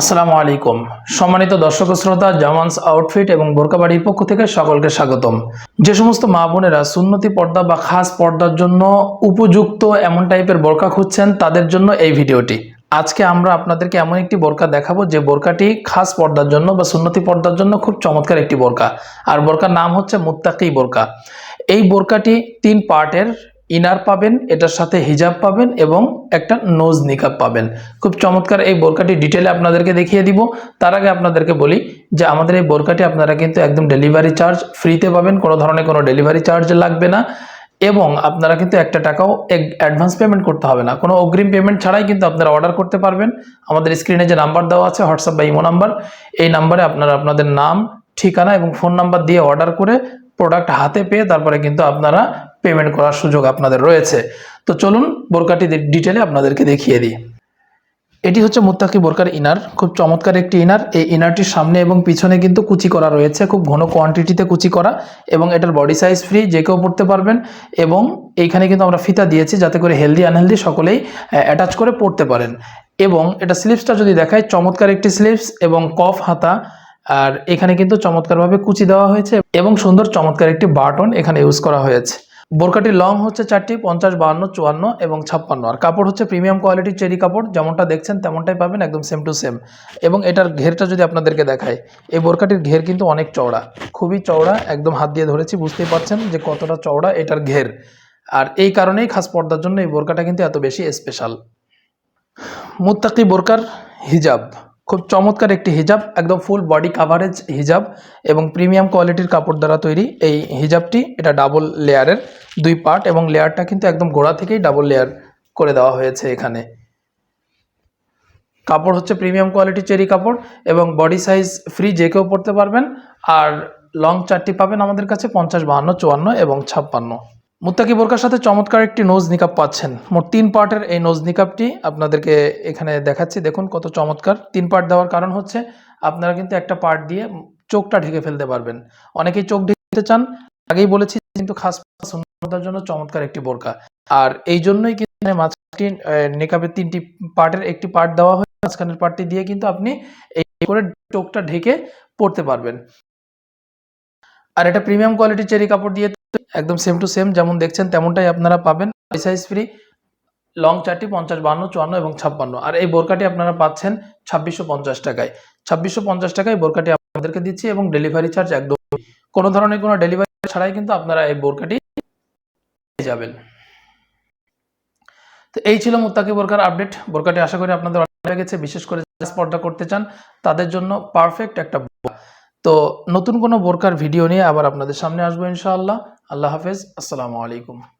আসসালামু আলাইকুম। সম্মানিত দর্শক শ্রোতা, জামানস আউটফিট এবং বোরকাবাড়ির পক্ষ থেকে সকলকে স্বাগতম। যে সমস্ত মা বোনেরা সুন্নতি পর্দা বা খাস পর্দার জন্য উপযুক্ত এমন টাইপের বোরকা খুঁজছেন, তাদের জন্য এই ভিডিওটি। আজকে আমরা আপনাদেরকে এমন একটি বোরকা দেখাবো, যে বোরকাটি খাস পর্দার জন্য বা সুন্নতি পর্দার জন্য খুব চমৎকার একটি বোরকা। আর বোরকার নাম হচ্ছে মুত্তাকি বোরকা। এই বোরকাটি তিন পার্টের ইনার পাবেন, এটার সাথে হিজাব পাবেন এবং একটা নোজ নিকাব পাবেন। খুব চমৎকার এই বোরকাটি ডিটেলে আপনাদেরকে দেখিয়ে দিব। তার আগে আপনাদেরকে বলি যে আমাদের এই বোরকাটি আপনারা কিন্তু একদম ডেলিভারি চার্জ, ফ্রিতে পাবেন, কোনো ধরনের কোনো ডেলিভারি চার্জ লাগবে না। এবং আপনারা কিন্তু একটা টাকাও অ্যাডভান্স পেমেন্ট করতে হবে না। কোনো অগ্রিম পেমেন্ট ছাড়াই কিন্তু আপনারা অর্ডার করতে পারবেন। আমাদের স্ক্রিনে যে নাম্বার দেওয়া আছে, হোয়াটসঅ্যাপ বা ইমো নাম্বার, এই নাম্বারে আপনারা আপনাদের নাম, ঠিকানা এবং ফোন নাম্বার দিয়ে অর্ডার করে প্রোডাক্ট হাতে পেয়ে তারপরে কিন্তু আপনারা পেমেন্ট করার সুযোগ আপনাদের রয়েছে। তো চলুন বোরকাটি ডিটেলে আপনাদেরকে দেখিয়ে দিই। এটি হচ্ছে মুত্তাকি বোরকার ইনার খুব চমৎকার একটি ইনার এই ইনারটির সামনে এবং পিছনে কিন্তু কুচি করা রয়েছে। খুব ঘন কোয়ান্টিটিতে কুচি করা এবং এটার বডি সাইজ ফ্রি যে কেউ পড়তে পারবেন এবং এইখানে কিন্তু আমরা ফিতা দিয়েছি যাতে করে হেলদি আনহেলদি সকলেই অ্যাটাচ করে পড়তে পারেন। এবং এটা স্লিপসটা যদি দেখায় চমৎকার একটি স্লিপস এবং কফ হাতা। আর এখানে কিন্তু চমৎকারভাবে কুচি দেওয়া হয়েছে এবং সুন্দর চমৎকার একটি বাটন এখানে ইউজ করা হয়েছে। বোরকাটি লং হচ্ছে চারটি, পঞ্চাশ, বাহান্ন, চুয়ান্ন এবং ছাপ্পান্ন। আর কাপড় হচ্ছে প্রিমিয়াম কোয়ালিটির চেরি কাপড়, যেমনটা দেখছেন তেমনটাই পাবেন, একদম সেম টু সেম এবং এটার ঘেরটা যদি আপনাদেরকে দেখায় এই বোরকাটির ঘের কিন্তু অনেক চওড়া। খুবই চওড়া, একদম হাত দিয়ে ধরেছি, বুঝতেই পারছেন যে কতটা চওড়া এটার ঘের। আর এই কারণেই খাস পর্দার জন্য এই বোরকাটা কিন্তু এত বেশি স্পেশাল মুত্তাকি বোরকার হিজাব। খুব চমৎকার একটি হিজাব, একদম ফুল বডি কাভারেজ হিজাব এবং প্রিমিয়াম কোয়ালিটির কাপড় দ্বারা তৈরি এই হিজাবটি। এটা ডাবল লেয়ারের দুই পার্ট এবং লেয়ারটা কিন্তু একদম গোড়া থেকেই ডাবল লেয়ার করে দেওয়া হয়েছে এখানে। কাপড় হচ্ছে প্রিমিয়াম কোয়ালিটি চেরি কাপড় এবং বডি সাইজ ফ্রি যে কেউ পড়তে পারবেন। আর লং চারটি পাবেন আমাদের কাছে পঞ্চাশ, বাহান্ন, চুয়ান্ন এবং ছাপ্পান্ন। মুত্তাকি বোরকার সাথে চমৎকার একটি নোজ নিকাপ পাচ্ছেন। মোট তিন পার্টের এই নোজ নিকাপটি আপনাদেরকে এখানে দেখাচ্ছি। দেখুন কত চমৎকার। তিন পার্ট দেওয়ার কারণ হচ্ছে আপনারা কিন্তু একটা পার্ট দিয়ে চোখটা ঢেকে ফেলতে পারবেন। অনেকেই চোখ ঢেকে চান। আগেই বলেছি কিন্তু খাস সুন্দরতার জন্য চমৎকার একটি বোরকা। আর এই জন্যই কিন্তু মাঝখানে নিকাপের তিনটি পার্টের একটি পার্ট দেওয়া হয় মাঝখানের পার্টটি দিয়ে কিন্তু আপনি এই করে চোখটা ঢেকে পড়তে পারবেন। আর এটা প্রিমিয়াম কোয়ালিটির চেরি কাপড় দিয়ে একদম সেম টু সেম যেমন দেখছেন তেমনটাই আপনারা পাবেন। সাইজ ফ্রি লং চারটি পঞ্চাশ বান্ন, চুয়ান্ন এবং ছাপ্পান্ন। আর এই বোরকাটি আপনারা পাচ্ছেন ছাব্বিশশো পঞ্চাশ টাকায়। ছাব্বিশশো পঞ্চাশ টাকায় বোরকাটি আপনাদেরকে দিচ্ছি এবং ডেলিভারি চার্জ একদম কোনো ধরনের কোনো ডেলিভারি ছাড়াই কিন্তু আপনারা এই বোরকাটি পেয়ে যাবেন। তো এই ছিল মুত্তাকি বোরকার আপডেট বোরকাটি আশা করি আপনাদের ভালো লেগেছে। বিশেষ করে স্পর্ধা করতে চান, তাদের জন্য পারফেক্ট একটা। তো নতুন কোনো বোরকার ভিডিও নিয়ে আবার আপনাদের সামনে আসব ইনশাআল্লাহ। আল্লাহ হাফেজ। আসসালামু আলাইকুম।